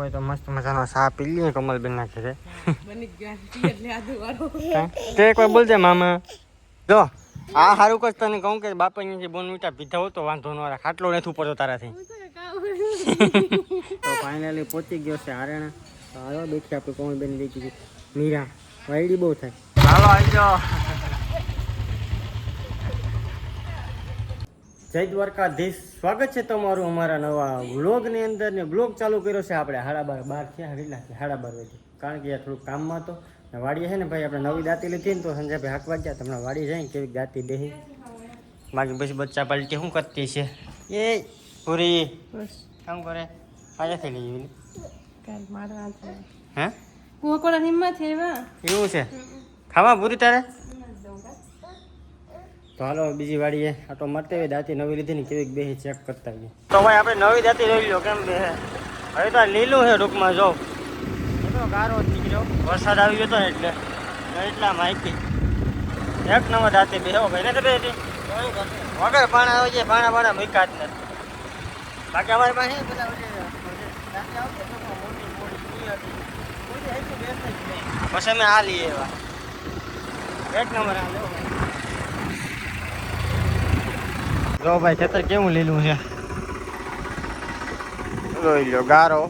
હોય તો મસ્ત મજાનો ચા પી લઈએ કમલબેન ના ઘરે. બની ગયા એટલે આદુ વાળો તે કોઈ બોલજે મામા. જો આ હારું કર તને કહું કે બાપા અહીંયાથી બોન મીઠા પીધા હોત તો વાંધો ન આવે. ખાટલો નથી પડતો તારાથી. તો ફાઇનલી પહોંચી ગયો છે હારેણા તો હાલો બેઠી આપણે કોમલબેન દેખી મીરા વાયડી બહુ થાય. હાલો આવી જાઓ. જય દ્વારકાધીશ. સ્વાગત છે તમારું અમારા નવા વ્લોગની અંદર. ને વ્લોગ ચાલુ કર્યો છે આપણે હાડા બાર બાર થયા કેટલા છે હાડા બાર વાગે કારણ કે થોડુંક કામમાં ને વાડીએ છે ને ભાઈ આપણે નવી દાંતી લીધી ને તો સંજયભાઈ હાંકવા ગયા. તમને વાડી જાય કેવી દાંતી બેહી બાકી પછી બચ્ચા પાલટી શું કરતી છે? એ પૂરી. કામ કરે. લઈ કાલ મારા હાથ હે? એવું છે? ખાવા પૂરી તારે? તો હાલો, બીજી વાડીએ તો મરતે હોય, દાંતી નવી લીધી ને કેવી બે ચેક કરતા આવીએ તો ભાઈ, આપણે નવી દાંતી લઈ લો કેમ બે હવે તો લીલું છે ટૂંકમાં, જો. એ તો ગારો નીકળ્યો. વરસાદ આવી ગયો હતો એટલે. એટલા માહિતી. એક નંબર દાંતી બે ભાઈ ને બે હતી. વગર પાણા આવે છે, પાણા પાણા મૂક્યા જ નથી. બાકી અમારી પાસે. પછી અમે આ લઈએ એવા. એક નંબર આ લેવો ભાઈ જો ભાઈ ખેતર કેવું લીલું છે? જોઈ લો ગારો.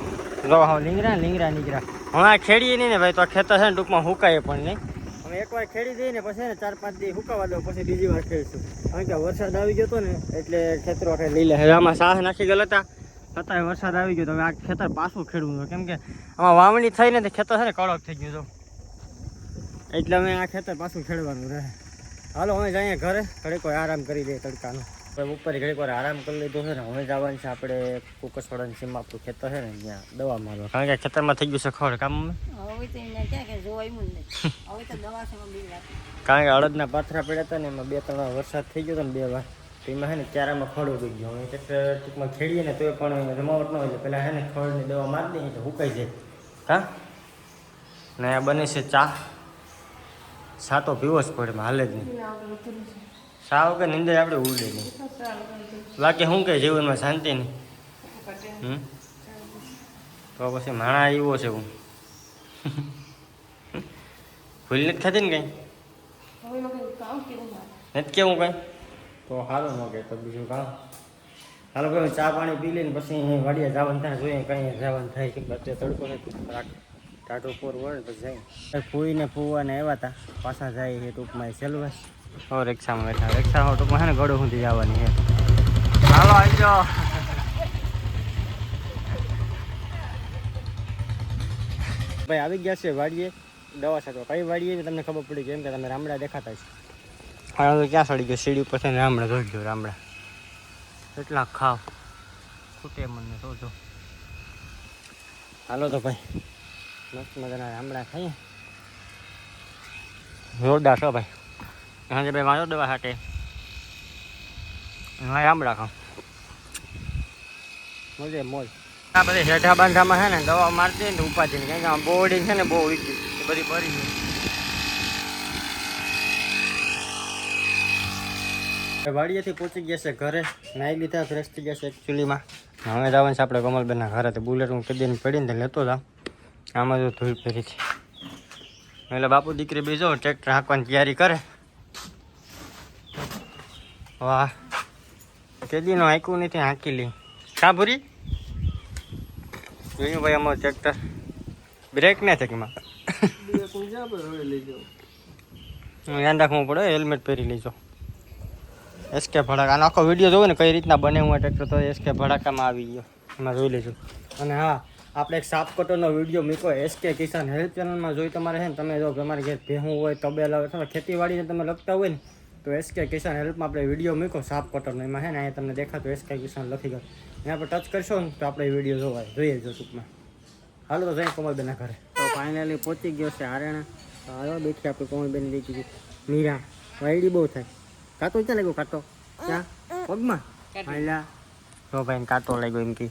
જો હા લીંગરા લીંગરા નીકળ્યા. હમણાં ખેડીએ નહીં ને ભાઈ તો આ ખેતર છે ને ટૂંકમાં હુકાય પણ નહીં. અમે એકવાર ખેડી દઈએ ને પછી ને ચાર પાંચ દી હુકાવા દો પછી બીજી વાર ખેડીશું. કારણ કે વરસાદ આવી ગયો હતો ને એટલે ખેતરો આખે લીલા આમાં સાહ નાખી ગયેલા હતા. છતાંય વરસાદ આવી ગયો તો હવે આ ખેતર પાછું ખેડવું કેમ કે આમાં વાવણી થઈ ને તે ખેતર છે ને કડક થઈ ગયું તો. એટલે અમે આ ખેતર પાછું ખેડવાનું રહે. હાલો અમે જઈએ ઘરે. ઘડીક કોઈ આરામ કરી દે તડકાનો. ઉપર ઘડીક વાર આરામ કરી લીધો છે ને હવે જવાનું છે આપણે કુકસવાડાની સીમા આપણું ખેતર છે ને ત્યાં દવા મારવા. કારણ કે ખેતરમાં થઈ ગયું છે ખબર કામ હવે તો કે જોવાય મું હવે તો દવા છે કારણ કે અડદના પાથરા પડ્યા હતા ને એમાં બે ત્રણ વાર વરસાદ થઈ ગયો હતો ને બે વાર. તો એમાં છે ને ક્યારામાં ખડ ઉગી ગયો. હવે ખેતર ટૂંકમાં ખેડીએ ને તોય પણ જમાવટ ન હોય એટલે પહેલાં છે ને ખડની દવા મારી દઈએ તો હુકાઈ જાય. હા? ને આ બને છે ચા. સાતો પીવો જ પડે એમાં હાલે જ નહીં. ચા કે નિંદર આપણે ઉડે નહીં. બાકી શું કહે જીવનમાં શાંતિ નહીં. તો પછી માણા આવ્યો છે હું. ભૂલ નથી થતી ને કંઈ? નથી કેવું કંઈ? તો હાલો ન કે તો બીજું કામ હાલો ભાઈ ચા પાણી પી લઈને પછી વાડિયા જવાનું થાય, જોઈએ કંઈ જવાનું થાય કે બધે તડકો નથી ટાટો પોર વળે પછી જાય ફૂઈને ફૂવાને આવ્યા હતા પાછા જાય એ ટૂંકમાં સેલવાસ. હવે રિક્ષામાં બેઠા રિક્ષામાં ટૂંકમાં હે ને ગળું સુધી જવાની છે હાલો આવી જાઓ. ભાઈ આવી ગયા છે વાડીએ દવા સાથે કઈ વાડીએ? તમને ખબર પડી કેમ કે તમે રામડા દેખાતા છે હા તો ક્યાં સડી ગયો? સીડી ઉપર થઈને રામડા જોઈ ગયો રામડા. કેટલા ખાવ. ખૂટે મને તો જો. હાલો તો ભાઈ મસ્ત મજાના રામડા ખાઈએ. જોરદાર છો ભાઈ. હા ભાઈ મારો દવા હાટે. હા રામડા ખાવ મોજે મોજ. આ બધી હેઠા બાંધામાં છે ને, દવા મારતી હોય ને, કારણ કે બોર્ડિંગ છે ને, બહુ બધી વાડીએથી પહોંચી ગયા છે ઘરે. નાહી લીધા, ફ્રેશ થઈ ગયા છે એકચ્યુઅલીમાં હવે જવાનું છે આપણે કમલબેનના ઘરે. તો બુલેટ હું કદી પડીને તો લેતો હતા આમાં જો ધૂળ ફેરી છે. એટલે બાપુ દીકરી બીજો, ટ્રેક્ટર હાંકવાની તૈયારી કરે. વાહ. કેદીનો હાંક્યું નથી હાંકી લી કા ભૂરી જોયું ભાઈ અમારું ટ્રેક્ટર બ્રેક ના એમાં ધ્યાન રાખવું પડે હેલ્મેટ પહેરી લેજો. એસકે ભડાકા. આનો આખો વીડિયો જોવો ને કઈ રીતના બને હું ટ્રેક્ટર તો એસકે ભડાકામાં આવી ગયો. એમાં જોઈ લેજો. અને હા, આપણે એક સાપ કટરનો વીડિયો મૂકો એસકે કિસાન હેલ્પ ચેનલમાં જોઈ તમારે છે ને, તમે જો તમારે ઘેર ભેહું હોય, તબેલા હોય, અથવા ખેતીવાડીને તમે લખતા હોય ને તો એસકે કિસાન હેલ્પમાં આપણે વીડિયો મૂક્યો સાપ કટરનો એમાં છે ને અહીંયા તમને દેખાતો એસકે કિસાન લખી ગયો. એના પર ટચ કરશો ને તો આપણે વીડિયો જોવાય. જોઈએ જો ટૂંકમાં. હાલો તો જઈએ કોમલબેનના ઘરે. તો ફાઇનલી પહોંચી ગયો છે હારેણા તો હાલો બેઠી આપણે કોમલબેન દેખી મીરા વાયડી બહુ થાય. કાતો ક્યાં લાગ્યો? કાતો? ક્યાં? પગમાં? હાલ્યા. તો ભાઈ કાતો લાગ્યો એમ કે.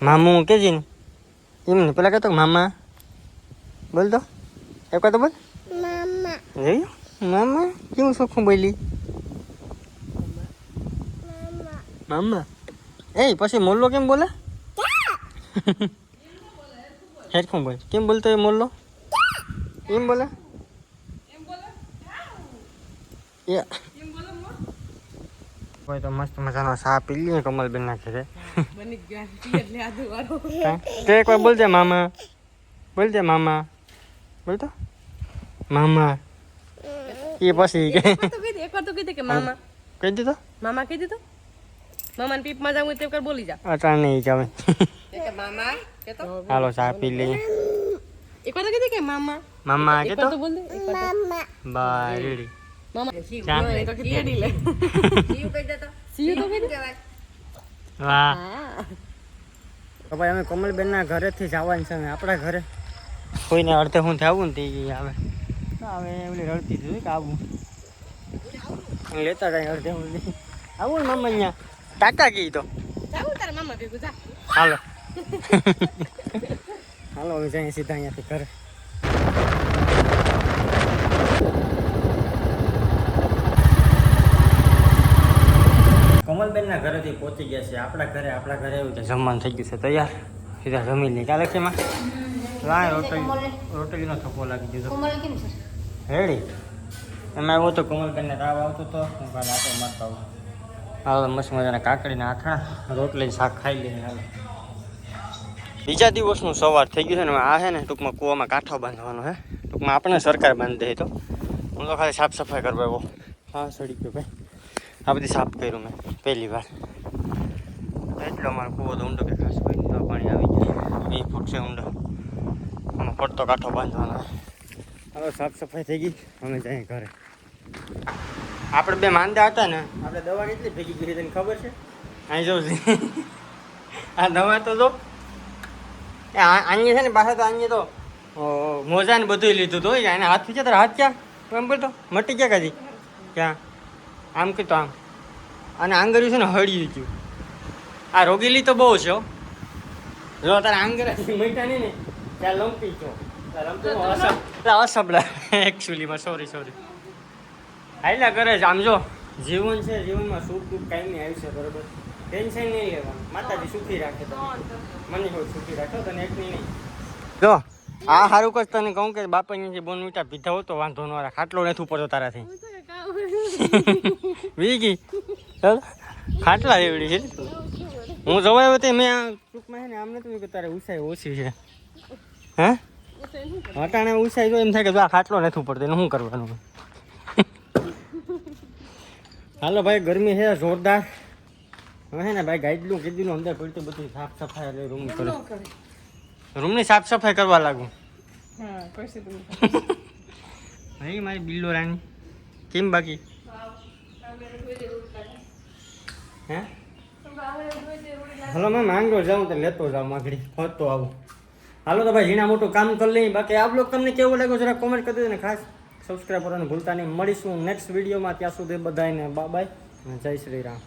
મામું કે છે ને? એમ ને પેલા કહેતો મામા. બોલ તો. એક તો બોલ. જોયું? મામા કેવું ચોખ્ખું બોલી મામા એ પછી મોલ્લો કેમ બોલે હેડફોન બોલ કેમ બોલતો એ મોલ્લો એમ બોલે કોઈ તો મસ્ત મજાનો ચા પી લઈએ કમલબેન ના ઘરે? તે કોઈ બોલજે મામા બોલજે મામા બોલતો મામા એ પછી કે એકવાર તો કીધી કે મામા. કહી દીધો? મામા કીધી તો મામાને પીપમાં જાવું તો એકવાર બોલી જા અચાણ નહીં કે મામા કે તો હાલો ચા પી લઈએ. એકવાર તો કીધી કે મામા. મામા કે તો બોલ દે તો. Bye ready. મામા. ચા. ના, એ તો કીધી એડી લે. સીયુ કહી દેતો. સીયુ તો કીધી. વાહ. હા. તો ભાઈ અમે કમલબેનના ઘરેથી જવાનું છે આપણા ઘરે. કોઈને અડધે હું થાવું ને તે આવે. હવે ઓલી રડતી હતી કે આવું. લેતા કાંઈ અડધે હું આવું ને મમ્મા અહીંયા. ટાટા કી તો. મામા ભેગું હાલો. હાલો હવે જઈએ સીધા અહીંયાથી ઘરે. કમલબેનના ઘરેથી પહોંચી ગયા છે. આપણા ઘરે આપણા ઘરે એવું છે. જમવાનું થઈ ગયું છે. તૈયાર? સીધા જમી લઈએ. કાલે છે એમાં રોટલી. રોટલીનો થપ્પો લાગી ગયો છે? રેડી એમાં આવ્યો તો કમલબેનને તાવ આવતો હતો હું કાલે આટો મારતો આવું. હાલો મસ્ત મજાના કાકડીના આખા રોટલી શાક ખાઈ લઈને હાલો. બીજા દિવસનું સવાર થઈ ગયું છે ને આ છે ને ટૂંકમાં કૂવામાં કાંઠો બાંધવાનો હે. ટૂંકમાં આપણે સરકાર બાંધી દે તો. હું તો ખાલી સાફ સફાઈ કરવા એવો હા સડી ગયો ભાઈ. આ બધી સાફ કર્યું મેં પહેલી વાર. એટલો મારો કૂવો તો ઊંડો કે ખાસ. પાણી આવી જાય. બે ફૂટ છે ઊંડો. આમાં પડતો કાંઠો બાંધવાનો. હવે સાફ સફાઈ થઈ ગઈ. અમે જઈએ ઘરે. આપણે બે માંદા હતા ને. આપણે દવા કેટલી ભેગી કરી તને ખબર છે? અહીં જોઉં છે. આ દવા તો જો. એ આ- આની છે ને પાછા તો આની તો મોજા ને બધું લીધું તો એને હાથ પીછે તારા? હાથ ક્યાં? એમ બોલતો મટી ગયા કાજી ક્યાં? આમ કીધું આમ. અને આંગર્યું છે ને હળી ગયું. આ રોગીલી તો બહુ છે. જો તારા આંગર મટ્યા નહીં ને ત્યાં લંપી છો અસબડા એકચ્યુઅલીમાં સોરી સોરી હાઈલા કરે છે આમ જો. જીવન છે જીવનમાં સુખ દુઃખ કાંઈ નહીં આવી છે બરોબર? ટેન્શન નહીં લેવાનું. માતાજી સુખી રાખે મને કોઈ સુખી રાખો તને એક નહીં. જો આ સારું કર તને કહું કે બાપાની જે બોન મીઠા પીધા હોત તો વાંધો ન આવે. ખાટલો નથી ઉપડતો તારાથી. વીગી. ચાલ. ખાટલા એવડી છે. હું જવાય તે મેં આ ટૂંકમાં છે ને આમ નથી કે તારે ઉસાઈ ઓછી છે. હે? હટાણે તો એમ થાય કે જો આ ખાટલો નથી પડતો એનું શું કરવાનું? હાલો ભાઈ ગરમી છે જોરદાર. હવે ને ભાઈ ગાઈડલું કીધું અંદર પડતું બધું સાફ સફાઈ એટલે રૂમ કરે. રૂમની સાફ સફાઈ કરવા લાગુ. ભાઈ મારી બિલ્લો રાણી. કેમ બાકી? હે? હલો મેં માંગો જાઉં તો લેતો જાઉં માગડી. ફરતો આવું. હાલો તો ભાઈ, ઝીણા મોટું કામ કરી લઈએ. બાકી આ બ્લોગ તમને કેવો લાગ્યો જરા કોમેન્ટ કરી દેજો ને ખાસ. સબસ્ક્રાઈબ કરવાનું ભૂલતા નહીં. મળીશું નેક્સ્ટ વિડીયોમાં ત્યાં સુધી બધાને બાય જય શ્રી રામ.